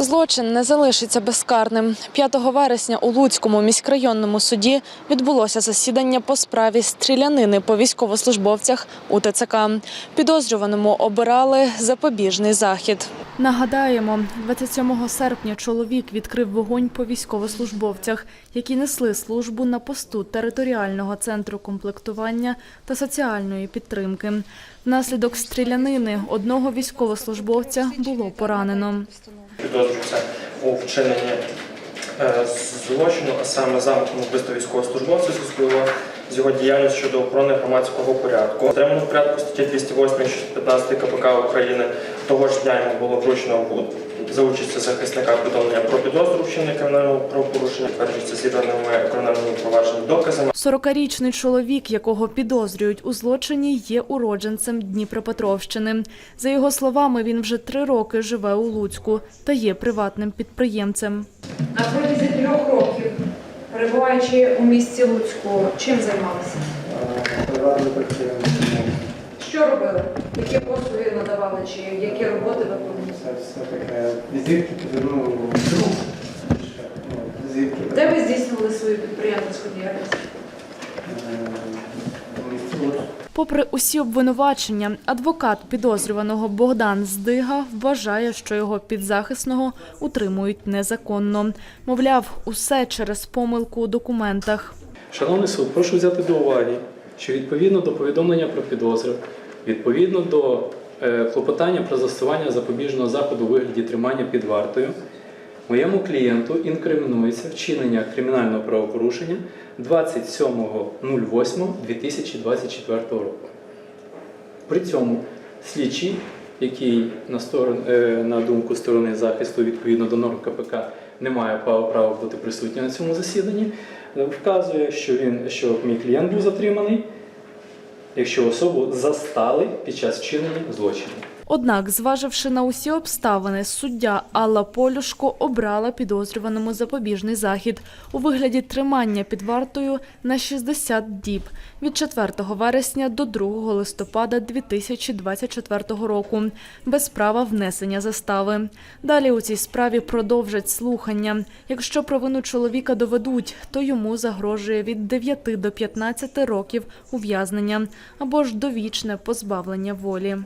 Злочин не залишиться безкарним. 5 вересня у Луцькому міськрайонному суді відбулося засідання по справі стрілянини по військовослужбовцях у ТЦК. Підозрюваному обирали запобіжний захід. Нагадаємо, 27 серпня чоловік відкрив вогонь по військовослужбовцях, які несли службу на посту територіального центру комплектування та соціальної підтримки. Внаслідок стрілянини одного військовослужбовця було поранено. Підозрюється у вчиненні е, злочину, а саме замахом вбивства військовослужбовця зв'язку з його діяльністю щодо охорони громадського порядку. Отримано в порядку статті 208 15 КПК України того ж дня йому було вручено в- за участю захисника повідомлення про підозру вчинення кримінального правопорушення, підтверджується зібраними кримінальними провадженими доказами. 40-річний чоловік, якого підозрюють у злочині, є уродженцем Дніпропетровщини. За його словами, він вже три роки живе у Луцьку та є приватним підприємцем. На протязі трьох років, перебуваючи у місті Луцьку, чим займалися? Приватний підприємець. Що робили? Які послуги надавали, чи які роботи виконували? Це все таке візитки, ну, друг. Ну, візитки. Де ви здійснювали свою підприємницьку діяльність? Е. Попри усі обвинувачення, адвокат підозрюваного Богдан Здига вважає, що його підзахисного утримують незаконно. Мовляв, усе через помилку у документах. Шановний суд, прошу взяти до уваги, що відповідно до повідомлення про підозру, відповідно до е, клопотання про застосування запобіжного заходу у вигляді тримання під вартою, моєму клієнту інкримінується вчинення кримінального правопорушення 27.08.2024 року. При цьому слідчий, який на, сторон, е, на думку сторони захисту відповідно до норм КПК не має права, бути присутнім на цьому засіданні, е, вказує, що він, що мій клієнт був затриманий, якщо особу застали під час вчинення злочину. Однак, зваживши на усі обставини, суддя Алла Полюшко обрала підозрюваному запобіжний захід у вигляді тримання під вартою на 60 діб від 4 вересня до 2 листопада 2024 року без права внесення застави. Далі у цій справі продовжать слухання. Якщо провину чоловіка доведуть, то йому загрожує від 9 до 15 років ув'язнення або ж довічне позбавлення волі.